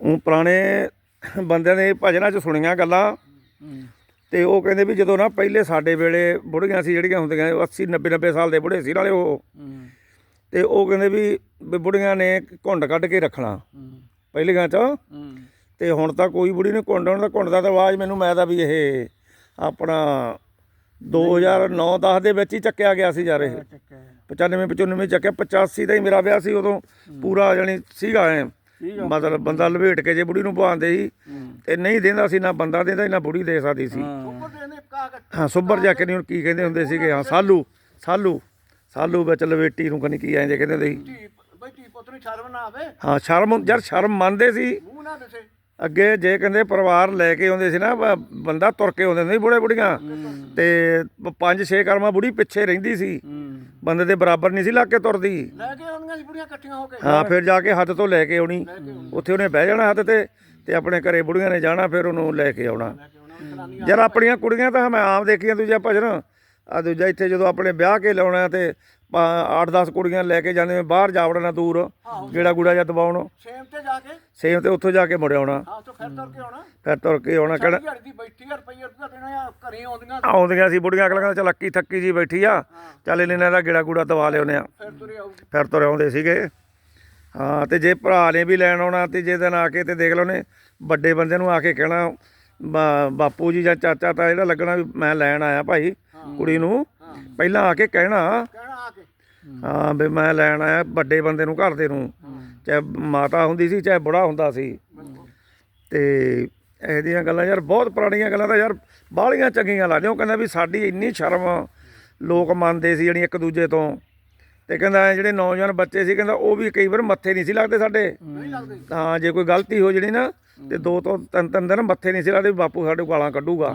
ਉਹ ਪੁਰਾਣੇ ਬੰਦਿਆਂ ਨੇ ਭਜਨਾਂ 'ਚ ਸੁਣੀਆਂ ਗੱਲਾਂ। ਤੇ ਉਹ ਕਹਿੰਦੇ ਵੀ ਜਦੋਂ ਨਾ ਪਹਿਲੇ ਸਾਡੇ ਵੇਲੇ ਬੁੜੀਆਂ ਸੀ ਜਿਹੜੀਆਂ ਹੁੰਦੀਆਂ 80 90 90 ਸਾਲ ਦੇ ਬੁੜੇ ਸੀ ਨਾਲੇ ਉਹ। ਤੇ ਉਹ ਕਹਿੰਦੇ ਵੀ ਬੁੜੀਆਂ ਨੇ ਘੁੰਡ ਕੱਢ ਕੇ ਰੱਖਣਾ ਪਹਿਲੀਆਂ 'ਚ। ਤੇ ਹੁਣ ਤਾਂ ਕੋਈ ਬੁੜੀ ਨੇ ਘੁੰਡ, ਹੁਣ ਤਾਂ ਘੁੰਡ ਦਾ ਤਾਂ ਆਵਾਜ਼ ਮੈਨੂੰ ਮੈਂ ਤਾਂ ਵੀ ਇਹ ਆਪਣਾ 2009 10 ਦੇ ਵਿੱਚ ਹੀ ਚੱਕਿਆ ਗਿਆ ਸੀ ਯਾਰ ਇਹ। 95 95 ਚੱਕਿਆ 85 ਦਾ ਹੀ ਮੇਰਾ ਵਿਆਹ ਸੀ ਉਦੋਂ। ਪੂਰਾ ਜਾਣੀ ਸੀਗਾ ਐ। ਮਤਲਬ ਬੰਦਾ ਲਵੇਟ ਕੇ ਜੇ ਬੁੜੀ ਨੂੰ ਪਵਾਉਂਦੇ ਸੀ ਤੇ ਨਹੀਂ ਦਿੰਦਾ ਸੀ ਨਾ ਬੰਦਾ ਦਿੰਦਾ ਸੀ ਨਾ ਬੁੜੀ ਦੇ ਸਕਦੀ ਸੀ। ਹਾਂ। ਸੁੱਬਰ ਜਾ ਕੇ ਨਹੀਂ ਕੀ ਕਹਿੰਦੇ ਹੁੰਦੇ ਸੀਗੇ। ਹਾਂ ਸਾਲੂ ਸਾਲੂ ਸਾਲੂ ਵਿੱਚ ਲਵੇਟੀ ਨੂੰ ਕਨੀ ਕੀ ਐਂ ਜੇ ਕਹਿੰਦੇ ਹੁੰਦੇ ਸੀ। ਬਈ ਧੀ ਪੁੱਤ ਨੂੰ ਸ਼ਰਮ ਨਾ ਆਵੇ। ਹਾਂ ਸ਼ਰਮ ਯਾਰ ਸ਼ਰਮ ਮੰਨਦੇ ਸੀ। ਮੂੰਹ ਨਾ ਦਿਸੇ। ਅੱਗੇ ਜੇ ਕਹਿੰਦੇ ਪਰਿਵਾਰ ਲੈ ਕੇ ਆਉਂਦੇ ਸੀ ਨਾ ਬ- ਬੰਦਾ ਤੁਰ ਕੇ ਆਉਂਦੇ ਹੁੰਦੇ ਸੀ ਬੁੜੇ ਬੁੜੀਆਂ ਤੇ ਪ- ਪੰਜ ਛੇ ਕਰਮਾ ਬੁੜੀ ਪਿੱਛੇ ਰਹਿੰਦੀ ਸੀ। ਬੰਦੇ ਦੇ ਬਰਾਬਰ ਨਹੀਂ ਸੀ ਲੱਗ ਕੇ ਤੁਰਦੀ। ਲੈ ਕੇ ਆਉਂਦੀਆਂ ਸੀ ਬੁੜੀਆਂ ਇਕੱਠੀਆਂ ਹੋ ਕੇ। ਹਾਂ ਫਿਰ ਜਾ ਕੇ ਹੱਦ ਤੋਂ ਲੈ ਕੇ ਆਉਣੀ। ਉੱਥੇ ਉਹਨੇ ਬਹਿ ਜਾਣਾ ਹੱਦ ਤੇ ਤੇ ਆਪਣੇ ਘਰੇ ਬੁੜੀਆਂ ਨੇ ਜਾਣਾ ਫਿਰ ਉਹਨੂੰ ਲੈ ਕੇ ਆਉਣਾ। ਯਾਰ ਆਪਣੀਆਂ ਕੁੜੀਆਂ ਤਾਂ ਮੈਂ ਆਮ ਦੇਖੀਆਂ ਦੂਜਾ ਭਜਨ। ਆ ਦੂਜਾ ਇੱਥੇ ਜਦੋਂ ਆਪਣੇ ਵਿਆਹ ਕੇ ਲਾਉਣਾ ਤੇ 8-10 ਕੁੜੀਆਂ ਲੈ ਕੇ ਜਾਂਦੇ ਬਾਹਰ ਜਾ ਵੜਨਾ ਦੂਰ ਜਿਹੜਾ ਗੁੜਾ ਜਾਂ ਦਬਾਉਣ। ਸੇਮ ਤੇ ਜਾ ਕੇ? ਸੇਮ ਤੇ ਉੱਥੋਂ ਜਾ ਕੇ ਮੁੜ ਆਉਣਾ। ਹਾਂ ਤੋਂ ਫਿਰ ਤੁਰ ਕੇ ਆਉਣਾ। ਫਿਰ ਤੁਰ ਕੇ ਆਉਣਾ ਕਿਹੜਾ ਦਿਹਾੜੀ ਦੀ ਬੈਠੀ ਆ ਰੁਪਈਆ ਰੁਪਈਆ ਦੇਣਾ ਆ ਘਰੇ ਆਉਂਦੀਆਂ। ਆਉਂਦੀਆਂ ਸੀ ਬੁੜੀਆਂ ਅਗਲੀਆਂ ਚੱਲ ਅੱਕੀ ਥੱਕੀ ਜੀ ਬੈਠੀ ਆ। ਚੱਲ ਇਹਨਾਂ ਦਾ ਗੇੜਾ ਗੂੜਾ ਦਵਾ ਲਿਆਉਂਦੇ ਆ ਫਿਰ ਤੁਰੇ ਆਊਗੀ। ਫਿਰ ਤੁਰ ਆਉਂਦੇ ਸੀਗੇ। ਹਾਂ ਤੇ ਜੇ ਭਰਾ ਨੇ ਵੀ ਲੈਣ ਆਉਣਾ ਤੇ ਜੇ ਦਿਨ ਆ ਕੇ ਤੇ ਦੇਖ ਲਓ ਨੇ ਵੱਡੇ ਬੰਦੇ ਨੂੰ ਆ ਕੇ ਕਹਿਣਾ ਬਾਪੂ ਜੀ ਜਾਂ ਚਾਚਾ ਤਾਂ ਜਿਹੜਾ ਲੱਗਣਾ ਵੀ ਮੈਂ ਲੈਣ ਆਇਆ ਭਾਈ ਕੁੜੀ ਨੂੰ। ਪਹਿਲਾਂ ਆ ਕੇ ਕਹਿਣਾ। ਕਹਿਣਾ ਆ ਕੇ। ਹਾਂ ਵੀ ਮੈਂ ਲੈਣ ਆਇਆ ਵੱਡੇ ਬੰਦੇ ਨੂੰ ਘਰ ਦੇ ਨੂੰ ਚਾਹੇ ਮਾਤਾ ਹੁੰਦੀ ਸੀ ਚਾਹੇ ਬੁੜਾ ਹੁੰਦਾ ਸੀ। ਤੇ ਇਹੋ ਜਿਹੀਆਂ ਗੱਲਾਂ ਯਾਰ ਬਹੁਤ ਪੁਰਾਣੀਆਂ ਗੱਲਾਂ ਤਾਂ ਯਾਰ ਬਾਹਲੀਆਂ ਚੰਗੀਆਂ ਲੱਗਦੀਆਂ। ਉਹ ਕਹਿੰਦਾ ਵੀ ਸਾਡੀ ਇੰਨੀ ਸ਼ਰਮ ਲੋਕ ਮੰਨਦੇ ਸੀ ਜਿਹੜੀ ਇੱਕ ਦੂਜੇ ਤੋਂ। ਤੇ ਕਹਿੰਦਾ ਜਿਹੜੇ ਨੌਜਵਾਨ ਬੱਚੇ ਸੀ ਕਹਿੰਦਾ ਉਹ ਵੀ ਕਈ ਵਾਰ ਮੱਥੇ ਨਹੀਂ ਸੀ ਲੱਗਦੇ ਸਾਡੇ। ਨਹੀਂ ਲੱਗਦੇ। ਹਾਂ ਜੇ ਕੋਈ ਗਲਤੀ ਹੋ ਜਣੀ ਨਾ ਤੇ ਦੋ ਤੋਂ ਤਿੰਨ ਤਿੰਨ ਦਿਨ ਮੱਥੇ ਨਹੀਂ ਸੀ ਲੱਗਦੇ ਵੀ ਬਾਪੂ ਸਾਡੇ ਗਾਲਾਂ ਕੱਢੂਗਾ।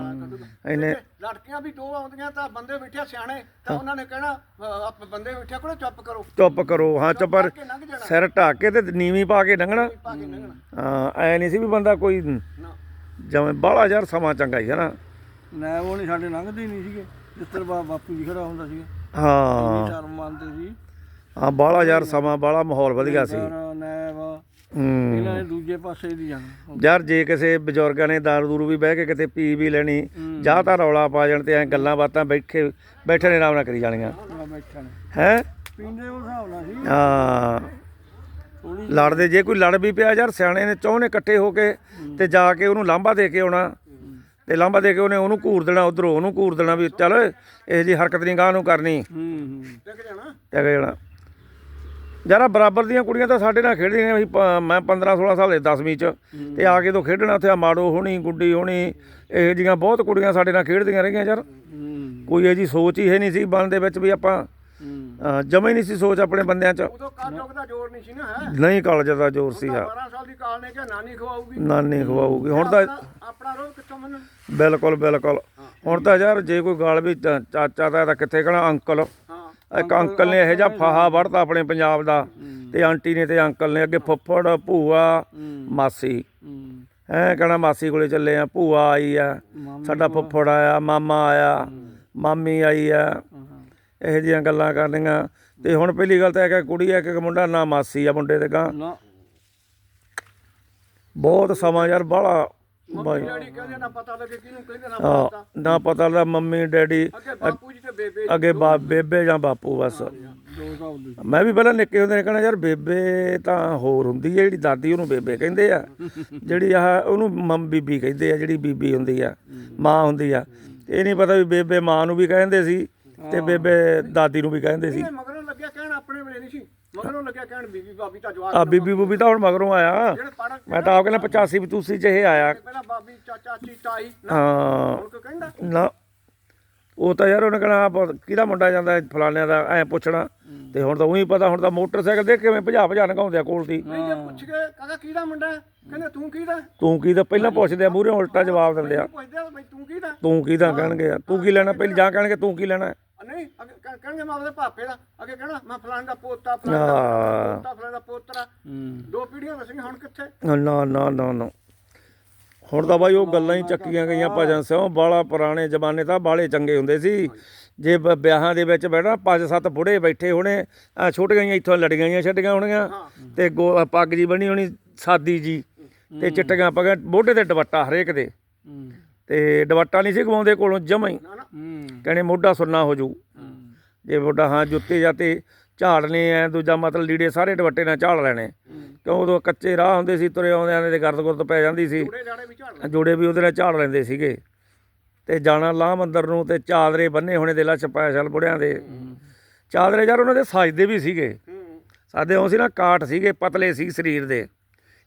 ਇਹਨੇ ਲੜਕੀਆਂ ਵੀ ਦੋ ਆਉਂਦੀਆਂ ਤਾਂ ਬੰਦੇ ਬੈਠੇ ਸਿਆਣੇ ਤਾਂ ਉਹਨਾਂ ਨੇ ਕਹਿਣਾ ਅ, ਆਪ ਬੰਦੇ ਬੈਠੇ ਕੋਲ ਚੁੱਪ ਕਰੋ। ਚੁੱਪ ਕਰੋ ਹਾਂ ਚੁੱਪਰ ਕਿ ਲੰਘ ਜਾਣਾ। ਸਿਰ ਢੱਕ ਕੇ ਤੇ ਨੀਵੀਂ ਪਾ ਕੇ ਲੰਘਣਾ। ਪਾ ਕੇ ਲੰਘਣਾ। ਹਾਂ ਐ ਨਹੀਂ ਸੀ ਵੀ ਬੰਦਾ ਕੋਈ ਨਾ। ਜਿਵੇਂ ਬਾਹਲਾ ਯਾਰ ਸਮਾਂ ਚੰਗਾ ਹੀ ਹੈ ਨਾ ਨਾ ਉਹ ਨਹੀਂ ਸਾਡੇ ਲੰਘਦੇ ਨਹੀਂ ਸੀਗੇ। ਜਿੱਤਰ ਬਾਪੂ ਜੀ ਖੜਾ ਹੁੰਦਾ ਸੀਗਾ। ਹਾਂ। ਸ਼ਰਮ ਮੰਨਦੇ ਸੀ। ਹਾਂ ਬਾਹਲਾ ਯਾਰ ਸਮਾਂ ਬਾਹਲਾ ਮਾਹੌਲ ਵਧੀਆ ਸੀ। ਨੈਬ ਹੂੰ। ਇਹਨਾਂ ਨੇ ਦੂਜੇ ਪਾਸੇ ਦੀ ਜਾਣਾ। ਯਾਰ ਜੇ ਕਿਸੇ ਬਜ਼ੁਰਗਾਂ ਨੇ ਦਾਰੂ ਦੂਰੂ ਵੀ ਬਹਿ ਕੇ ਕਿਤੇ ਪੀ ਵੀ ਲੈਣੀ ਜਾਂ ਤਾਂ ਰੌਲਾ ਪਾ ਜਾਣ ਤੇ ਐ ਗੱਲਾਂ ਬਾਤਾਂ ਬੈਠੇ ਬੈਠੇ ਨੇ ਆਰਾਮ ਨਾਲ ਕਰੀ ਜਾਣੀਆਂ। ਆ ਬੈਠਾ ਨੇ ਹੈ? ਪੀਂਦੇ ਉਹ ਹਿਸਾਬ ਨਾਲ ਸੀ ਹਾਂ। ਲੜਦੇ ਜੇ ਕੋਈ ਲੜ ਵੀ ਪਿਆ ਯਾਰ ਸਿਆਣੇ ਨੇ ਚੌਂ ਨੇ ਇਕੱਠੇ ਹੋ ਕੇ ਤੇ ਜਾ ਕੇ ਉਹਨੂੰ ਲਾਂਭਾ ਦੇ ਕੇ ਆਉਣਾ। ਤੇ ਲਾਂਭਾ ਦੇ ਕੇ ਉਹਨੇ ਉਹਨੂੰ ਘੂਰ ਦੇਣਾ ਉਧਰੋਂ ਉਹਨੂੰ ਘੂਰ ਦੇਣਾ ਵੀ ਚੱਲ ਇਹ ਜੀ ਹਰਕਤ ਨਹੀਂ ਗਾਹ ਨੂੰ ਕਰਨੀ। ਹੂੰ ਹੂੰ। ਦੇਖ ਜਾਣਾ। ਅਗੇ ਜਾਣਾ। ਯਾਰਾ ਬਰਾਬਰ ਦੀਆਂ ਕੁੜੀਆਂ ਤਾਂ ਸਾਡੇ ਨਾਲ ਖੇਡਦੀਆਂ ਸੀ ਪ- ਮੈਂ 15 16 ਸਾਲ ਦੇ 10ਵੀਂ ਚ। ਤੇ ਆ ਕੇ ਤੋਂ ਖੇਡਣਾ ਉੱਥੇ ਆ ਮਾੜੋ ਹੋਣੀ ਗੁੱਡੀ ਹੋਣੀ ਇਹੋ ਜੀਆਂ ਬਹੁਤ ਕੁੜੀਆਂ ਸਾਡੇ ਨਾਲ ਖੇਡਦੀਆਂ ਰਹੀਆਂ ਯਾਰ। ਹੂੰ। ਕੋਈ ਇਹ ਜੀ ਸੋਚ ਹੀ ਹੈ ਨਹੀਂ ਸੀ ਮਨ ਦੇ ਵਿੱਚ ਵੀ ਆਪਾਂ ਹੂੰ। ਜਮਾ ਹੀ ਨਹੀਂ ਸੀ ਸੋਚ ਆਪਣੇ ਬੰਦਿਆਂ ਚ। ਉਦੋਂ ਕਾਰ ਜੋਗ ਦਾ ਜ਼ੋਰ ਨਹੀਂ ਸੀ ਨਾ ਹੈ? ਨਹੀਂ ਕਾਲਜ ਦਾ ਜ਼ੋਰ ਸੀਗਾ। 12 ਸਾਲ ਦੀ ਕਾਲ ਨੇ ਕਿ ਨਾਨੀ ਖਵਾਊਗੀ। ਨਾਨੀ ਖਵਾਊਗੀ। ਹੁਣ ਤਾਂ ਆਪਣਾ- ਆਪਣਾ ਰੋਹ ਕਿੱਥੋਂ ਮੰਨਣ ਬਿਲਕੁਲ ਬਿਲਕੁਲ। ਹੁਣ ਤਾਂ ਯਾਰ ਜੇ ਕੋਈ ਗਾਲ ਵੀ ਚਾਚਾ ਦਾ ਤਾਂ ਕਿੱਥੇ ਕਹਣਾ ਅੰਕਲ। ਹਾਂ ਇੱਕ ਅੰਕਲ ਨੇ ਇਹੋ ਜਿਹਾ ਫਾਹਾ ਵੜਤਾ ਆਪਣੇ ਪੰਜਾਬ ਦਾ ਤੇ ਆਂਟੀ ਨੇ ਤੇ ਅੰਕਲ ਨੇ ਅੱਗੇ ਫੁੱਫੜ ਭੂਆ ਮਾਸੀ। ਐ ਕਹਣਾ ਮਾਸੀ ਕੋਲੇ ਚੱਲੇ ਆ ਭੂਆ ਆਈ ਆ ਸਾਡਾ ਫੁੱਫੜ ਆਇਆ ਮਾਮਾ ਆਇਆ ਮਾਮੀ ਆਈ ਆ। ਇਹੋ ਜਿਹੀਆਂ ਗੱਲਾਂ ਕਰਨੀਆਂ। ਤੇ ਹੁਣ ਪਹਿਲੀ ਗੱਲ ਤਾਂ ਇਹ ਕਿ ਕੁੜੀ ਆ ਕਿ ਮੁੰਡਾ ਨਾ ਮਾਸੀ ਆ ਮੁੰਡੇ ਤੇ ਗਾਂ ਬਹੁਤ ਸਮਾਂ ਯਾਰ ਬਾਹਲਾ ਬਾਈ। ਡੈਡੀ ਕਹਿੰਦੇ ਨਾ ਪਤਾ ਲੱਗੇ ਕਿਹਨੂੰ ਕਹਿੰਦੇ ਨਾ ਹਾਂ, ਪਤਾ। ਨਾ ਪਤਾ ਲੱਗਾ ਮੰਮੀ ਡੈਡੀ ਅੱਗੇ ਬਾਪੂ ਜੀ ਤੇ ਬੇਬੇ ਅੱਗੇ ਬਾ ਬੇਬੇ ਜਾਂ ਬਾਪੂ ਬਸ। ਮੈਂ ਵੀ ਪਹਿਲਾਂ ਨਿੱਕੇ ਹੁੰਦੇ ਨੇ ਕਹਿਣਾ ਯਾਰ ਬੇਬੇ ਤਾਂ ਹੋਰ ਹੁੰਦੀ ਹੈ ਜਿਹੜੀ ਦਾਦੀ ਉਹਨੂੰ ਬੇਬੇ ਕਹਿੰਦੇ ਆ। ਜਿਹੜੀ ਆਹ ਉਹਨੂੰ ਮੰਮ ਬੀਬੀ ਕਹਿੰਦੇ ਆ ਜਿਹੜੀ ਬੀਬੀ ਹੁੰਦੀ ਆ ਮਾਂ ਹੁੰਦੀ ਆ। ਇਹ ਨਹੀਂ ਪਤਾ ਵੀ ਬੇਬੇ ਮਾਂ ਨੂੰ ਵੀ ਕਹਿੰਦੇ ਸੀ ਤੇ ਬੇਬੇ ਦਾਦੀ ਨੂੰ ਵੀ ਕਹਿੰਦੇ ਸੀ। ਮਗਰੋਂ ਲੱਗਿਆ ਕਹਿਣ ਆਪਣੇ ਵੇਲੇ ਨਹੀਂ ਸੀ। ਮਗਰੋਂ ਲੱਗਿਆ ਕਹਿਣ ਬੀਬੀ ਬਾਬੀ ਤਾਂ ਜਵਾਬ ਆ ਬੀਬੀ ਬੂਬੀ ਤਾਂ ਹੁਣ ਮਗਰੋਂ ਆਇਆ। ਜਿਹੜੇ ਮੈਂ ਤਾਂ ਆਪ ਕਹਿੰਦਾ 85 ਬਤੂਸੀ ਚ ਇਹ ਆਇਆ। ਪਹਿਲਾਂ ਬਾਬੀ ਚਾਚਾ ਚੀ ਤਾਈ ਨਾ ਹਾਂ। ਹੁਣ ਕੋ ਕਹਿੰਦਾ? ਨਾ। ਉਹ ਤਾਂ ਯਾਰ ਉਹਨੇ ਕਹਣਾ ਕਿਹਦਾ ਮੁੰਡਾ ਜਾਂਦਾ ਫਲਾਣਿਆਂ ਦਾ ਐ ਪੁੱਛਣਾ। ਤੇ ਹੁਣ ਤਾਂ ਉਹੀ ਪਤਾ ਹੁਣ ਤਾਂ ਮੋਟਰਸਾਈਕਲ ਦੇ ਕਿਵੇਂ ਭਜਾ ਭਜਾ ਨਗਾਉਂਦੇ ਆ ਕੋਲ ਦੀ। ਨਹੀਂ ਜੇ ਪੁੱਛ ਕੇ ਕਾਕਾ ਕਿਹਦਾ ਮੁੰਡਾ? ਕਹਿੰਦੇ ਤੂੰ ਕਿਹਦਾ? ਤੂੰ ਕੀ ਤਾਂ ਪਹਿਲਾਂ ਪੁੱਛਦੇ ਆ ਮੂਹਰੇ ਉਲਟਾ ਜਵਾਬ ਦਿੰਦੇ ਆ। ਪੁੱਛਦੇ ਆ ਬਈ ਤੂੰ ਕਿਹਦਾ? ਤੂੰ ਕੀ ਤਾਂ ਕਹਿਣਗੇ ਆ? ਤੂੰ ਕੀ ਲੈਣਾ? ਪਹਿਲਾਂ ਜਾਂ ਕਹਿਣਗੇ ਤੂੰ ਕੀ ਲੈਣਾ? ਨਹੀਂ ਕਹਿਣਗੇ ਮੈਂ ਆਪਦੇ ਭਾਪੇ ਦਾ। ਅੱਗੇ ਕਹਿਣਾ ਮੈਂ ਫਲਾਣ ਦਾ ਪੋਤਾ ਫਲਾਣ ਦਾ ਪੋਤਾ ਫਲਾਣ ਦਾ ਪੋਤਰਾ। ਦੋ ਪੀੜ੍ਹੀਆਂ ਵਸੀਆਂ ਹੁਣ ਕਿੱਥੇ? ਨਾ ਨਾ ਨਾ ਨਾ। ਹੁਣ ਤਾਂ ਬਾਈ ਉਹ ਗੱਲਾਂ ਹੀ ਚੱਕੀਆਂ ਗਈਆਂ ਭਜਨ ਸਿਓ ਬਾਲਾ ਪੁਰਾਣੇ ਜ਼ਮਾਨੇ ਤਾਂ ਬਾਲੇ ਚੰਗੇ ਹੁੰਦੇ ਸੀ। ਜੇ ਵਿਆਹਾਂ ਦੇ ਵਿੱਚ ਬੈਠਾ ਪੰਜ ਸੱਤ ਬੁੜੇ ਬੈਠੇ ਹੋਣੇ ਆਹ ਛੋਟੀਆਂ ਜਿਹੀਆਂ ਇੱਥੋਂ ਲੜੀਆਂ ਜਿਹੀਆਂ ਛੱਡੀਆਂ ਹੋਣਗੀਆਂ ਤੇ ਪੱਗ ਜੀ ਬਣੀ ਹੋਣੀ ਸਾਦੀ ਜੀ ਤੇ ਚਿੱਟੀਆਂ ਪੱਗਾਂ ਮੋਢੇ ਤੇ ਦੁਪੱਟਾ ਹਰੇਕ ਦੇ। ਤੇ ਦੁਪੱਟਾ ਨਹੀਂ ਸੀ ਗਵਾਉਂਦੇ ਕੋਲੋਂ ਜਮਾਂ ਹੂੰ। ਕਹਿੰਦੇ ਮੋਢਾ ਸੁੰਨਾ ਹੋ ਜੂ। ਜੇ ਮੋਢਾ ਹਾਂ ਜੁੱਤੇ ਜਾਤੇ ਝਾੜਨੇ ਐ ਦੂਜਾ ਮਤਲਬ ਲੀੜੇ ਸਾਰੇ ਦੁਪੱਟੇ ਨਾਲ ਝਾੜ ਲੈਣੇ। ਕਿਉਂ ਉਦੋਂ ਕੱਚੇ ਰਾਹ ਹੁੰਦੇ ਸੀ ਤੁਰੇ ਆਉਂਦੇ ਆਂਦੇ ਤੇ ਗਰਦ ਗੁਰਦ ਪੈ ਜਾਂਦੀ ਸੀ। ਜਾੜੇ ਵੀ ਉਹਦੇ ਨਾਲ ਝਾੜ ਲੈਂਦੇ ਸੀਗੇ। ਤੇ ਜਾਣਾ ਲਾਹ ਮੰਦਰ ਨੂੰ ਤੇ ਚਾਦਰੇ ਬੰਨੇ ਹੋਣੇ ਦੇ ਲਾ ਸਪੈਸ਼ਲ ਬੁੜਿਆਂ ਦੇ। ਚਾਦਰੇ ਯਾਰ ਉਹਨਾਂ ਦੇ ਸਾਜਦੇ ਵੀ ਸੀਗੇ। ਹੂੰ ਸਾਡੇ ਉਹ ਸੀ ਨਾ ਕਾਠ ਸੀਗੇ ਪਤਲੇ ਸੀ ਸਰੀਰ ਦੇ।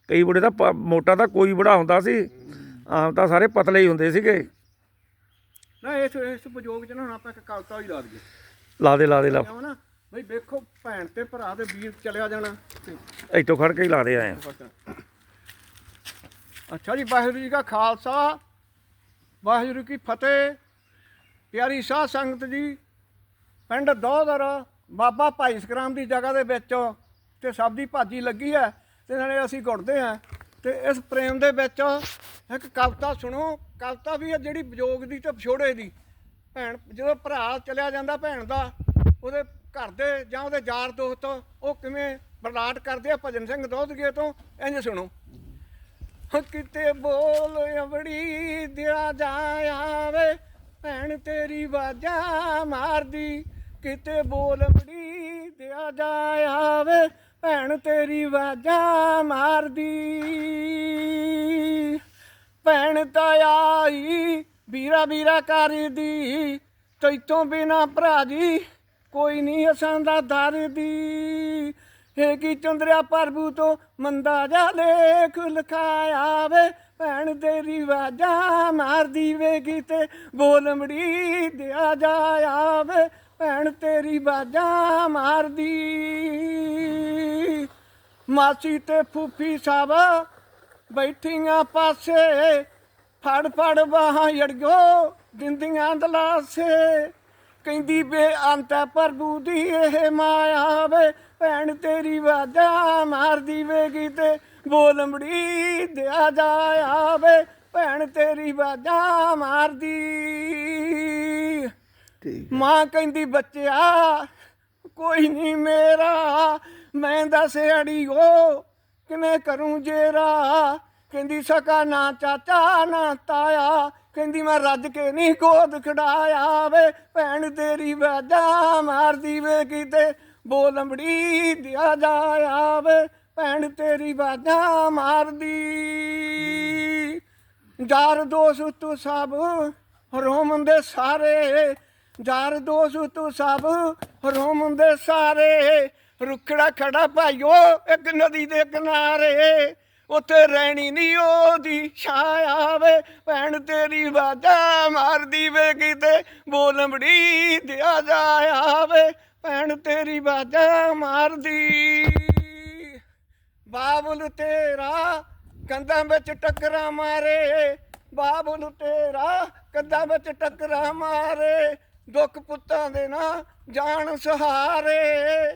ਕਈ ਬੁੜੇ ਤਾਂ ਮੋਟਾ ਤਾਂ ਕੋਈ ਬੁੜਾ ਹੁੰਦਾ ਸੀ। ਆਮ ਤਾਂ ਸਾਰੇ ਪਤਲੇ ਹੀ ਹੁੰਦੇ ਸੀਗੇ। ਨਾ ਇਸ ਇਸ ਪ੍ਰਯੋਗ ਚ ਨਾ ਹੁਣ ਆਪਾਂ ਇੱਕ ਕਵਿਤਾ ਹੀ ਲਾ ਦਈਏ। ਲਾ ਦੇ ਲਾ ਦੇ ਲਾ। ਬਈ ਵੇਖੋ ਭੈਣ ਤੇ ਭਰਾ ਦੇ ਵੀਰ ਚਲਿਆ ਜਾਣਾ। ਤੇ ਇੱਥੋਂ ਖੜ ਕੇ ਹੀ ਲਾ ਦੇ ਆਏ ਅੱਛਾ ਜੀ ਵਾਹਿਗੁਰੂ ਜੀ ਕਾ ਖਾਲਸਾ ਵਾਹਿਗੁਰੂ ਕੀ ਫਤਿਹ। ਪਿਆਰੀ ਸਾਧ ਸੰਗਤ ਜੀ ਪਿੰਡ ਦੋਦਰ ਬਾਬਾ ਭਾਈ ਸਕਰਾਮ ਦੀ ਜਗ੍ਹਾ ਦੇ ਵਿੱਚ ਤੇ ਸਭ ਦੀ ਭਾਜੀ ਲੱਗੀ ਹੈ ਤੇ ਨਾਲੇ ਅਸੀਂ ਗੁੜਦੇ ਹਾਂ ਤੇ ਇਸ ਪ੍ਰੇਮ ਦੇ ਵਿੱਚ ਇੱਕ ਕਵਿਤਾ ਸੁਣੋ। ਕਵਿਤਾ ਵੀ ਹੈ ਜਿਹੜੀ ਵਿਜੋਗ ਦੀ ਤੇ ਵਿਛੋੜੇ ਦੀ। ਭੈਣ ਜਦੋਂ ਭਰਾ ਚਲਿਆ ਜਾਂਦਾ ਭੈਣ ਦਾ ਉਹਦੇ ਘਰ ਦੇ ਜਾਂ ਉਹਦੇ ਯਾਰ ਦੋਸਤ, ਉਹ ਕਿਵੇਂ ਬਰਲਾਟ ਕਰਦੇ ਆ? ਭਜਨ ਸਿੰਘ ਦੋਧਗੇ ਤੋਂ ਇੰਜ ਸੁਣੋ। ਕਿਤੇ ਬੋਲ ਅਵੜੀ ਦਿਆ ਜਾਵੇ, ਭੈਣ ਤੇਰੀ ਵਾਜਾ ਮਾਰਦੀ। ਕਿਤੇ ਬੋਲ ਅਵੜੀ ਦਿਆ ਜਾਵੇ, ਭੈਣ ਤੇਰੀ ਵਾਜਾ ਮਾਰਦੀ। ਭੈਣ ਤਾਂ ਆਈ ਵੀਰਾ ਵੀਰਾ ਕਰਦੀ, ਤੈਤੋਂ ਬਿਨਾ ਭਰਾ ਜੀ ਕੋਈ ਨਹੀਂ ਅਸਾਂ ਦਾ ਦਰਦੀ ਹੈ ਕੀ ਚੰਦਰਿਆ ਪ੍ਰਭੂ ਤੋਂ ਮੰਦਾ ਜਾ ਲੇਖ ਲਿਖਾਇਆ ਵੇ। ਭੈਣ ਤੇਰੀ ਵਾਜਾ ਮਾਰਦੀ ਵੇ ਕਿਤੇ ਬੋਲਮੜੀ ਦਿਆ ਜਾਇਆ ਵੇ। ਭੈਣ ਤੇਰੀ ਵਾਜਾ ਮਾਰਦੀ। ਮਾਸੀ ਤੇ ਫੂਫੀ ਸਭ ਬੈਠੀਆਂ ਪਾਸੇ। ਫੜ ਫੜ ਬਾਹਾਂ ਅੜਿਓ ਦਿੰਦੀਆਂ ਦਲਾਸੇ। ਕਹਿੰਦੀ ਬੇ ਅੰਤ ਪ੍ਰਭੂ ਦੀ ਇਹ ਮਾਇਆ ਵੇ ਭੈਣ ਤੇਰੀ ਵਾਜਾ ਮਾਰਦੀ ਵੇ ਕਿਤੇ ਬੋਲਮੜੀ ਦਿਆ ਜਾਇਆ ਵੇ ਭੈਣ ਤੇਰੀ ਵਾਜਾ ਮਾਰਦੀ। ਮਾਂ ਕਹਿੰਦੀ ਬੱਚਿਆ ਕੋਈ ਨਹੀਂ ਮੇਰਾ ਮੈਂ ਦੱਸ ਅੜੀਓ ਕਿਵੇਂ ਕਰੂੰ ਜੇਰਾ? ਕਹਿੰਦੀ ਸਕਾ ਨਾ ਚਾਚਾ ਨਾ ਤਾਇਆ ਕਹਿੰਦੀ ਮੈਂ ਰੱਜ ਕੇ ਨਹੀਂ ਗੋਦ ਖੜਾਇਆ ਵੇ, ਭੈਣ ਤੇਰੀ ਵਾਜਾ ਮਾਰਦੀ ਵੇ ਕਿਤੇ ਬੋਲੰਬੜੀ ਦਿਆ ਜਾਇਆ ਵੇ, ਭੈਣ ਤੇਰੀ ਵਾਜਾ ਮਾਰਦੀ। ਯਾਰ ਦੋਸਤ ਤੂੰ ਸਭ ਰੋਮਨ ਦੇ ਸਾਰੇ, ਯਾਰ ਦੋਸਤ ਤੂੰ ਸਭ ਰੋਮਨ ਦੇ ਸਾਰੇ, ਰੁਖੜਾ ਖੜਾ ਭਾਈਓ, ਇੱਕ ਨਦੀ ਦੇ ਕਿਨਾਰੇ। ਉੱਥੇ ਰਹਿਣੀ ਨਹੀਂ ਉਹਦੀ ਛਾਇਆ ਵੇ ਭੈਣ ਤੇਰੀ ਵਾਜਾ ਮਾਰਦੀ ਵੇ ਕਿਤੇ ਬੋਲਮੜੀ ਦਿਆ ਜਾਇਆ ਵੇ ਭੈਣ ਤੇਰੀ ਵਾਜਾ ਮਾਰਦੀ। ਬਾਬਲ ਤੇਰਾ ਕੰਧਾਂ ਵਿੱਚ ਟੱਕਰਾਂ ਮਾਰੇ, ਬਾਬਲ ਤੇਰਾ ਕੰਧਾਂ ਵਿੱਚ ਟੱਕਰਾਂ ਮਾਰੇ, ਦੁੱਖ ਪੁੱਤਾਂ ਦੇ ਨਾ ਜਾਣ ਸਹਾਰੇ।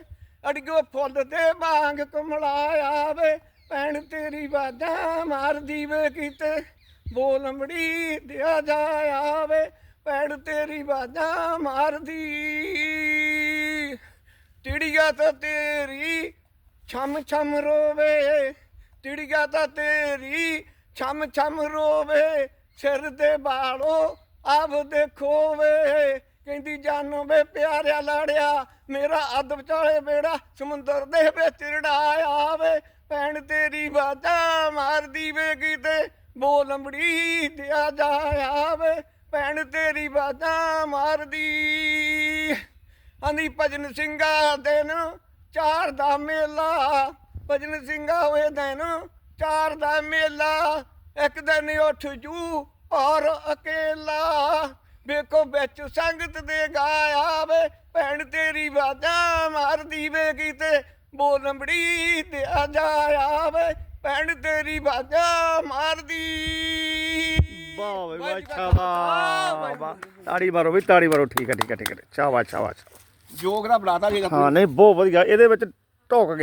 ਅੜਿਓ ਫੁੱਲ ਦੇ ਵਾਂਗ ਕਮਲਾਇਆ ਵੇ ਭੈਣ ਤੇਰੀ ਬਾਜਾਂ ਮਾਰਦੀ ਵੇ ਕਿਤੇ ਬੋਲਮੜੀ ਦਿਆ ਜਾਇਆ ਵੇ ਭੈਣ ਤੇਰੀ ਬਾਜਾਂ ਮਾਰਦੀ ਟਿੜੀਆ ਤਾਂ ਤੇਰੀ ਛਮ ਛਮ ਰੋਵੇ ਟਿੜੀਆ ਤਾਂ ਤੇਰੀ ਛਮ ਛਮ ਰੋਵੇ, ਸਿਰ ਦੇ ਬਾਲੋ ਆਪ ਦੇਖੋਵੇ ਕਹਿੰਦੀ, ਜਾਨੋ ਵੇ ਪਿਆਰਿਆ ਲਾੜਿਆ, ਮੇਰਾ ਅੱਧ ਵਿਚਾਲੇ ਬੇੜਾ ਸਮੁੰਦਰ ਦੇ ਵਿੱਚ ਰੜਾਇਆ ਵੇ ਭੈਣ ਤੇਰੀ ਬਾਜਾ ਮਾਰਦੀ ਵੇ ਕਿਤੇ ਬੋਲੰਬੜੀ ਦਿਆ ਜਾਇਆ ਵੇ ਭੈਣ ਤੇਰੀ ਬਾਜਾ ਮਾਰਦੀ ਆਂਦੀ ਭਜਨ ਸਿੰਘਾ ਦਿਨ ਚਾਰ ਦਾ ਮੇਲਾ, ਭਜਨ ਸਿੰਘਾ ਹੋਏ ਦਿਨ ਚਾਰ ਦਾ ਮੇਲਾ। ਇੱਕ ਦਿਨ ਉੱਠ ਜੂ ਔਰ ਅਕੇਲਾ, ਵੇਖੋ ਵਿੱਚ ਸੰਗਤ ਦੇ ਗਾਇਆ ਵੇ ਭੈਣ ਤੇਰੀ ਵਾਜਾ ਮਾਰਦੀ ਵੇ ਕਿਤੇ ਬੋਲੰਬੜੀ ਤੇ ਆ ਜਾਇਆ ਵੇ ਭੈਣ ਤੇਰੀ ਵਾਜਾ ਮਾਰਦੀ। ਵਾਹ ਵੇ ਵਾਹ ਜੀ ਸ਼ਾਬਾਸ਼ ਵਾਹ ਤਾੜੀ ਮਾਰੋ ਵੀ ਤਾੜੀ ਮਾਰੋ। ਠੀਕ ਹੈ ਠੀਕ ਹੈ ਠੀਕ ਹੈ। ਸ਼ਾਬਾਸ਼ ਸ਼ਾਬਾਸ਼। ਜੋਗ ਦਾ ਬਲਾਤਾ ਜੀ ਹਾਂ ਨਹੀਂ ਬਹੁਤ ਵਧੀਆ। ਇਹਦੇ ਵਿੱਚ ਢੁੱਕ